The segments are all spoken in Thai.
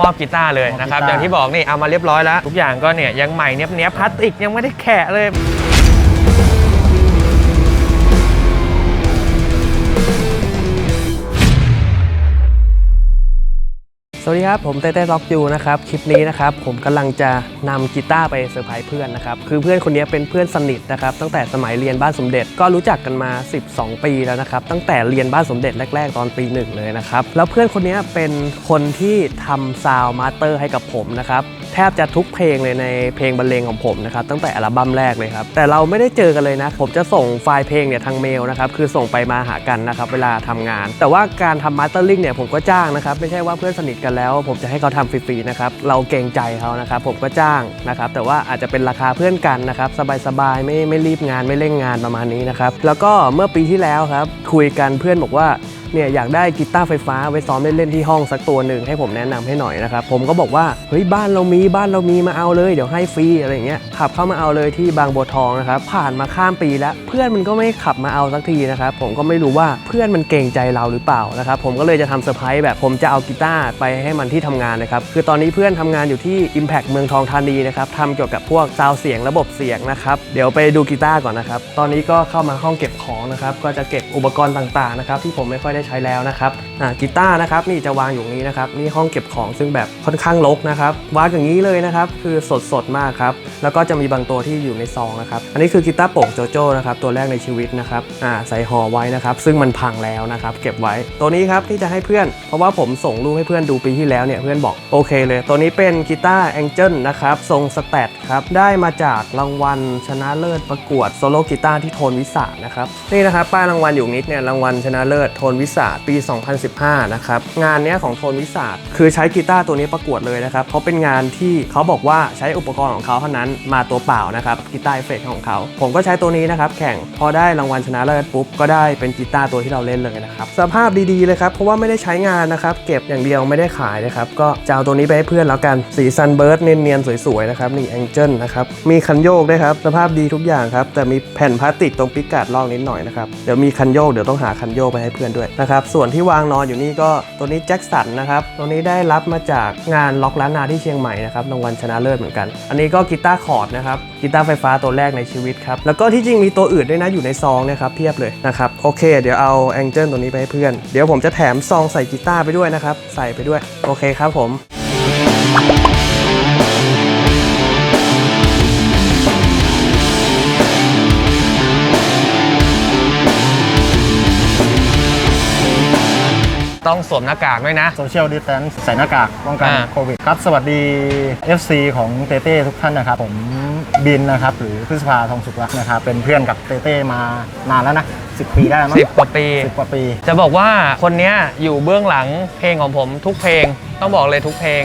มอบกีตาร์เลยนะครับ มอบกีตาร์ อย่างที่บอกนี่เอามาเรียบร้อยแล้ว ทุกอย่างก็เนี่ยยังใหม่เนี้ยบเนี้ยบพลาสติกยังไม่ได้แกะเลย สวัสดีครับ ผมเต้เต้ล็อกยูนะครับ คลิปนี้นะครับ ผมกำลังจะนำกีตาร์ไปเซอร์ไพรส์เพื่อนนะครับ คือเพื่อนคนนี้เป็นเพื่อนสนิทนะครับ ตั้งแต่สมัยเรียนบ้านสมเด็จก็รู้จักกันมา 12 ปีแล้วนะครับ ตั้งแต่เรียนบ้านสมเด็จแรก ๆ ตอนปีหนึ่งเลยนะครับ แล้วเพื่อนคนนี้เป็นคนที่ทำซาวมาสเตอร์ให้กับผมนะครับ แทบจะทุกเพลงเลยในเพลงบรรเลงของผมนะครับ ตั้งแต่อัลบั้มแรกเลยครับ แต่เราไม่ได้เจอกันเลยนะ ผมจะส่งไฟล์เพลงเนี่ยทางเมลนะครับ คือส่งไปมาหากันนะครับ เวลาทำงาน แต่ว่าการทำมาสเตอร์ลิงเนี่ยผมก็จ้างนะครับ ไม่ใช่ว่าเพื่อนสนิทกันแล้วผมจะให้เขาทำฟรีๆนะครับเราเกรงใจเขานะครับผมก็จ้างนะครับแต่ว่าอาจจะเป็นราคาเพื่อนกันนะครับสบายๆไม่ไม่รีบงานไม่เร่งงานประมาณนี้นะครับแล้วก็เมื่อปีที่แล้วครับคุยกันเพื่อนบอกว่า เนี่ยอยากได้กีตาร์ไฟฟ้าไว้ซ้อมเล่นๆที่ห้องสักตัวหนึ่งให้ผมแนะนำให้หน่อยนะครับผมก็บอกว่าเฮ้ยบ้านเรามีบ้านเรามีมาเอาเลยเดี๋ยวให้ฟรีอะไรอย่างเงี้ยขับเข้ามาเอาเลยที่บางบัวทองนะครับผ่านมาข้ามปีแล้ว เพื่อนมันก็ไม่ขับมาเอาสักทีนะครับผมก็ไม่รู้ว่าเพื่อนมันเกรงใจเราหรือเปล่านะครับผมก็เลยจะทำเซอร์ไพรส์แบบผมจะเอากีตาร์ไปให้มันที่ทำงานนะครับคือตอนนี้เพื่อนทำงานอยู่ที่ Impact เมืองทองธานีนะครับทำเกี่ยวกับพวกซาวเสียงระบบเสียงนะครับเดี๋ยวไปดูกีตาร์ก่อนนะครับตอนนี้ก็เข้ามาห้องเก็บของนะครับก็จะเก็บอุปกรณ์ต่างๆนะครับที่ผมไม่ค่อยได้ใช้แล้วนะครับกีตาร์นะครับนี่จะวางอยู่นี้นะครับนี่ห้องเก็บของซึ่งแบบค่อนข้างรกนะครับวางอย่างนี้เลยนะครับคือสดสดมากครับแล้วก็จะมีบางตัวที่อยู่ในซองนะครับอันนี้คือกีตาร์โป่งโจโจ้นะครับตัวแรกในชีวิตนะครับใส่ห่อไว้นะครับซึ่งมันพังแล้วนะครับเก็บไว้ตัวนี้ครับที่จะให้เพื่อน เพราะว่าผมส่งรูปให้เพื่อนดูปีที่แล้วเนี่ยเพื่อนบอกโอเคเลย ตัวนี้เป็นกีตาร์แองเจิลนะครับทรงสแตทครับได้มาจากรางวัลชนะเลิศประกวดโซโลกีตาร์ที่โทนวิสานะครับนี่นะครับป้ายรางวัลอยู่นิดเนี่ยรางวัลชนะเลิศโทนวิสาปี 2015 นะครับ งานนี้ของโทนวิสาคือใช้กีตาร์ตัวนี้ประกวดเลยนะครับ เพราะเป็นงานที่เขาบอกว่าใช้อุปกรณ์ของเขาเท่านั้นมาตัวเปล่านะครับกีตาร์เอฟเฟกของเขา ผมก็ใช้ตัวนี้นะครับ แข่งพอได้รางวัลชนะเลิศปุ๊บ ก็ได้เป็นกีตาร์ตัวที่เราเล่นเลยนะครับ สภาพดีๆเลยครับ เพราะว่าไม่ได้ใช้งานนะครับ เก็บอย่างเดียวไม่ได้ขายนะครับ ก็จะเอาตัวนี้ไปให้เพื่อนแล้วกัน สีซันเบิร์ดเนียนๆสวยๆนะครับนี่แองเจิลนะครับ มีคันโยกด้วยครับ สภาพดีทุกอย่างครับ แต่มีแผ่นพลาสติกตรงปิกการ์ดลอกนิดหน่อยนะครับ เดี๋ยวมีคันโยก เดี๋ยวต้องหาคันโยกไปให้เพื่อนด้วยนะครับส่วนที่วางนอนอยู่นี่ก็ตัวนี้แจ็คสันนะครับตัวนี้ได้รับมาจากงานล็อกล้านนาที่เชียงใหม่นะครับรางวัลชนะเลิศเหมือนกัน อันนี้ก็กีตาร์คอร์ดนะครับกีตาร์ไฟฟ้าตัวแรกในชีวิตครับแล้วก็ที่จริงมีตัวอื่นด้วยนะอยู่ในซองเนะครับเพียบเลยนะครับโอเค เดี๋ยวเอาแองเจิลตัวนี้ไปให้เพื่อน เดี๋ยวผมจะแถมซองใส่กีตาร์ไปด้วยนะครับใส่ไปด้วยโอเคครับผม สวมหน้ากากด้วยนะ โซเชียลดิสแตนซ์ใส่หน้ากากป้องกันอ่า โควิดครับ สวัสดี FC ของเต้เต้ทุกท่านนะครับ ผมบินนะครับ หรือพฤษภาทองสุขรักษ์นะครับ เป็นเพื่อนกับเต้เต้มานานแล้วนะ 10 ปีได้มั้งสิบกว่าปี สิบกว่าปี จะบอกว่าคนเนี้ยอยู่เบื้องหลังเพลงของผมทุกเพลง ต้องบอกเลยทุกเพลง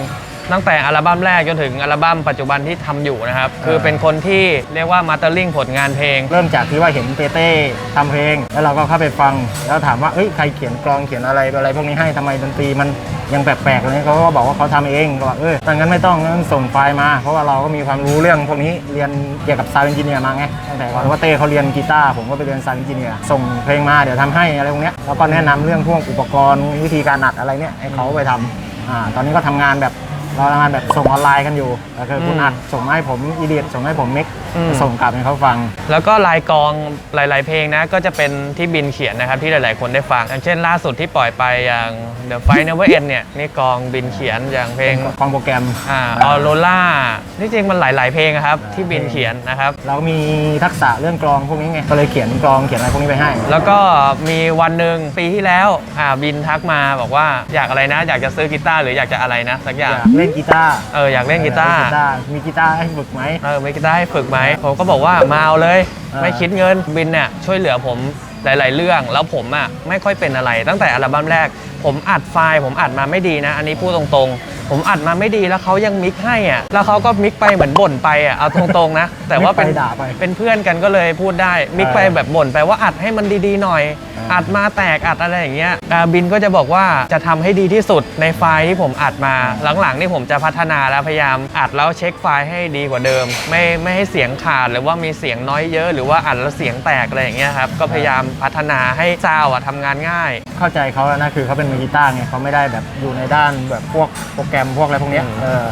ตั้งแต่อัลบั้มแรกจนถึงอัลบั้มปัจจุบันที่ทำอยู่นะครับ คือเป็นคนที่เรียกว่ามาเตอร์ลิงผลงานเพลง เริ่มจากที่ว่าเห็นเต้เต้ทำเพลง แล้วเราก็เข้าไปฟัง แล้วถามว่าเอ้ยใครเขียนกลองเขียนอะไรอะไรพวกนี้ให้ทำไมดนตรีมันยังแปลกๆเลยเขาก็บอกว่าเขาทำเองก็บอกเออถ้างั้นไม่ต้องงั้นส่งไฟล์มา เพราะว่าเราก็มีความรู้เรื่องพวกนี้เรียนเกี่ยวกับซาวด์เอนจิเนียร์มาไงตั้งแต่ก่อนว่าเต้เขาเรียนกีตาร์ผมก็ไปเรียนซาวด์เอนจิเนียร์ส่งเพลงมาเดี๋ยวทำให้อะไรพวกเนี้ยแล้วก็แนะนำเรื่องพวกอุปกรณ์วิธีการอัดอะไรเนี่ยให้เขาไปทำอ่าตอนนี้ก็ทำงานแบบ เราทำงานแบบส่งออนไลน์กันอยู่ก็คือคุณอืมอัดส่งมาให้ผมอีเดียส่งให้ผมมิกอืมส่งกลับให้เขาฟัง แล้วก็ลายกลองหลาย ๆ เพลงนะก็จะเป็นที่บินเขียนนะครับที่หลาย ๆ คนได้ฟัง อย่างเช่นล่าสุดที่ปล่อยไปอย่าง The Fight Never End เนี่ยนี่กลองบินเขียนอย่างเพลงฟังโปรแกรมอ่าออโรล่าที่จริงมันหลาย ๆ เพลงอะครับที่บินเขียนนะครับเรามีทักษะเรื่องกลองพวกนี้ไงก็เลยเขียนกลองเขียนอะไรพวกนี้ไปให้ แล้วก็มีวันหนึ่งปีที่แล้วอ่าบินทักมาบอกว่าอยากอะไรนะ อยากจะซื้อกีตาร์หรืออยากจะอะไรนะสักอย่างอยากเล่นกีตาร์เอออยากเล่นกีตาร์เล่นมีกีตาร์ให้ฝึกไหม เออไม่กีตาร์ให้ฝึกไหมผมก็บอกว่ามาเอาเลยอ่าไม่คิดเงินบินเนี่ยช่วยเหลือผมหลาย ๆ เรื่องแล้วผมอะไม่ค่อยเป็นอะไรตั้งแต่อัลบั้มแรก ผมอัดไฟล์ผมอัดมาไม่ดีนะ อันนี้พูดตรงๆ ผมอัดมาไม่ดีแล้วเขายังมิกให้อะแล้วเขาก็มิกไปเหมือนบ่นไปอะเอาตรงๆนะ แต่ว่าเป็นมิกไปด่าไปเป็นเพื่อนกันก็เลยพูดได้มิกไปแบบบ่นไปว่าอัดให้มันดีๆหน่อย อ่า อัดมาแตกอัดอะไรอย่างเงี้ยอ่าบินก็จะบอกว่าจะทำให้ดีที่สุดในไฟล์ที่ผมอัดมาหลังๆนี่ผมจะพัฒนาแล้วพยายามอัดแล้วเช็คไฟล์ให้ดีกว่าเดิม ไม่ไม่ให้เสียงขาดหรือว่ามีเสียงน้อยเยอะ หรือว่าอัดแล้วเสียงแตกอะไรอย่างเงี้ยครับก็พยายามพัฒนาให้ซาวด์อะทำงานง่าย เข้าใจเขาแล้วนะคือเขาเป็นมือกีตาร์ไงเขาไม่ได้แบบอยู่ในด้านแบบพวกโปรแกรมพวกอะไรพวกเนี้ยเออ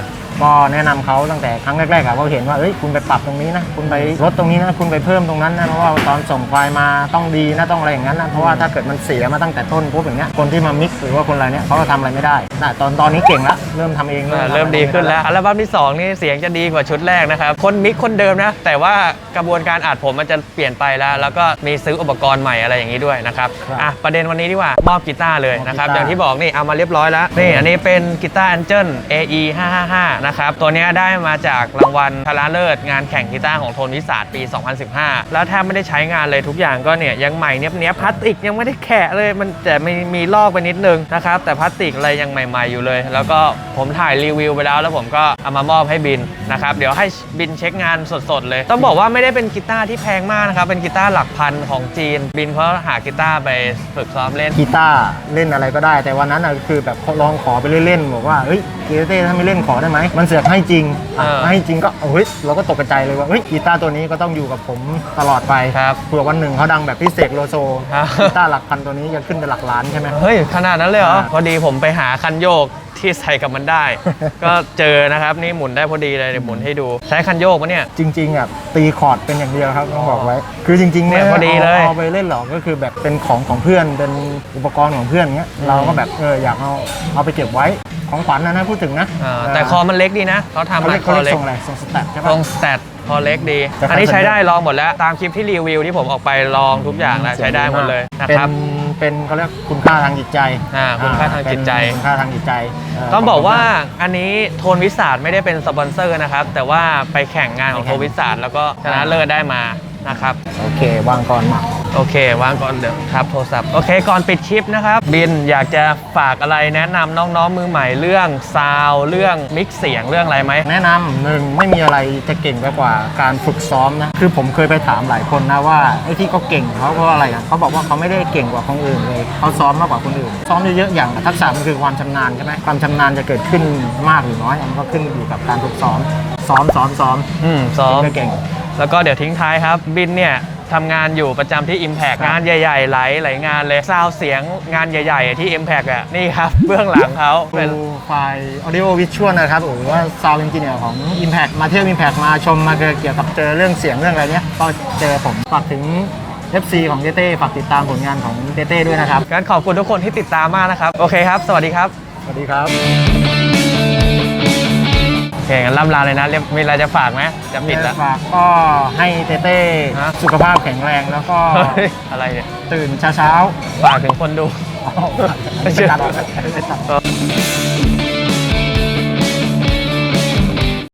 ก็แนะนำเขาตั้งแต่ครั้งแรกๆอะเขาเห็นว่าเอ้ยคุณไปปรับตรงนี้นะคุณไปลดตรงนี้นะคุณไปเพิ่มตรงนั้นนะเพราะว่าตอนส่งไฟล์มาต้องดีนะต้องอะไรอย่างนั้นนะเพราะว่าถ้าเกิดมันเสียมาตั้งแต่ต้นปุ๊บอย่างเงี้ยคนที่มามิกซ์หรือว่าคนอะไรเนี้ยเขาก็ทำอะไรไม่ได้น่ะตอนตอนนี้เก่งละเริ่มทำเองอ่าทำเริ่มดีขึ้นแล้วอัลบั้มที่2นี่เสียงจะดีกว่าชุดแรกนะครับคนมิกคนเดิมนะแต่ว่ากระบวนการอัดผมมันจะเปลี่ยนไปแล้ว แล้วก็มีซื้ออุปกรณ์ใหม่อะไรอย่างนี้ด้วยนะครับครับอะประเด็นวันนี้ดีกว่ามอบกีตาร์เลยนะครับมอบกีตาร์อย่างที่บอกนี่เอามาเรียบร้อยแล้วนี่อันนี้เป็นกีตาร์ Angel AE 555นะครับ ตัวนี้ได้มาจากรางวัลชนะเลิศงานแข่งกีตาร์ของโทนวิสาดปี 2015 แล้วแทบไม่ได้ใช้งานเลยทุกอย่างก็เนี่ยยังใหม่เนี้ยเนี้ยพลาสติกยังไม่ได้แกะเลยมันแต่มีมีลอกไปนิดนึงนะครับ แต่พลาสติกอะไรยังใหม่ ๆอยู่เลย แล้วก็ผมถ่ายรีวิวไปแล้ว แล้วผมก็เอามามอบให้บินนะครับเดี๋ยวให้บินเช็คงานสดๆเลย ต้องบอกว่าไม่ได้เป็นกีตาร์ที่แพงมากนะครับเป็นกีตาร์หลักพันของจีน บินเขาหากีตาร์ไปฝึกซ้อมเล่นกีตาร์เล่นอะไรก็ได้ แต่วันนั้นน่ะคือแบบลองขอไปเล่นๆบอกว่าเฮ้ยกีเต้ถ้าไม่เล่นขอได้ไหมมันเสือกให้จริงอะเออให้จริงก็เฮ้ยเราก็ตกกระใจเลยว่าเฮ้ยกีตาร์ตัวนี้ก็ต้องอยู่กับผมตลอดไปครับเผื่อวันหนึ่งเขาดังแบบพี่เสกโลโซครับ กีตาร์หลักพันตัวนี้จะขึ้นเป็นหลักล้านใช่ไหม เฮ้ย ขนาดนั้นเลยเหรอ อ่า พอดีผมไปหาคันโยกที่ใส่กับมันได้ ก็เจอนะครับ นี่หมุนได้พอดีเลยเดี๋ยวหมุนให้ดู ใช้คันโยกปะเนี่ย จริงๆอะตีคอร์ดเป็นอย่างเดียวครับต้องบอกไว้ คือจริงๆเนี่ยไม่พอดีเลย เอาไปเล่นหรอกก็คือแบบเป็นของของเพื่อนเป็นอุปกรณ์ของเพื่อนเงี้ยอืมเราก็แบบเอออยากเอาเอาไปเก็บไว้ ของขวัญนะนะพูดถึงนะอ่าแต่คอมันเล็กดีนะเขาทำเขามาเรียกคเขาอเรียเล็กกทรงอะไรทรงสแตทใช่ตปะรงสแตทคอเล็กดี แต่อันนี้คันใช้ได้ลองหมดแล้ว ตามคลิปที่รีวิวที่ผมออกไปลองทุกอย่างแล้วใช้ได้หมดเลยนะเป็นครับเป็นเขาเรียกคุณค่าทางจิตใจอ่าคุณค่าทางจิตใจ เป็นคุณค่าทางจิตใจเต้องบอกว่าอันนี้โทนวิสาดไม่ได้เป็นสปอนเซอร์นะครับ แต่ว่าไปแข่งงานของโทนวิสาดแล้วก็ชนะเลิศได้มานะครับ โอเควางก่อนมา โอเควางก่อนเดี๋ยวครับโทรศัพท์โอเคก่อนปิดคลิปนะครับ บินอยากจะฝากอะไรแนะนำน้องๆมือใหม่เรื่องซาวเรื่องมิกซ์เสียงเรื่องอะไรไหม แนะนำหนึ่งไม่มีอะไรจะเก่งไปกว่าการฝึกซ้อมนะ คือผมเคยไปถามหลายคนนะว่าไอ้ที่เขาเก่งเขาเพราะอะไรอะเขาบอกว่าเขาไม่ได้เก่งกว่าคนอื่นเลยเขาซ้อมมากกว่าคนอื่น ซ้อมเยอะๆอย่างทักษะมันคือความชำนาญใช่ไหมความชำนาญจะเกิดขึ้นมากหรือน้อยมันก็ขึ้นอยู่กับการฝึกซ้อม ซ้อมซ้อมซ้อมอืมซ้อมก็เก่ง แล้วก็เดี๋ยวทิ้งท้ายครับบินเนี่ย ทำงานอยู่ประจำที่ Impact ครับงานใหญ่ ๆ หลายหลายงานเลยซาวเสียงงานใหญ่ๆ ที่ Impact อะนี่ครับเบื้องหลังเขาเป็นดูไฟล์ audio visual นะครับหรือว่า sound engineer ของ Impact มาเที่ยว Impact มาชมมาเกี่ยวกับเจอเรื่องเสียงเรื่องอะไรเนี้ยก็เจอผมฝากถึง FC ของเต้เต้ฝากติดตามผลงานของเต้เต้ด้วยนะครับ งั้นขอบคุณทุกคนที่ติดตามมากนะครับ โอเคครับ สวัสดีครับ สวัสดีครับโอ เคงั้นล่ำลาเลยนะเรียบมีอะไรจะฝากไหมจะปิดละ ฝากก็ให้เต้เต้ฮะ สุขภาพแข็งแรงแล้วก็เฮ้ยอะไรเนี่ยตื่นเช้าฝากถึงคนดูๆอ๋อไม่ตัดไม่ตัดเออ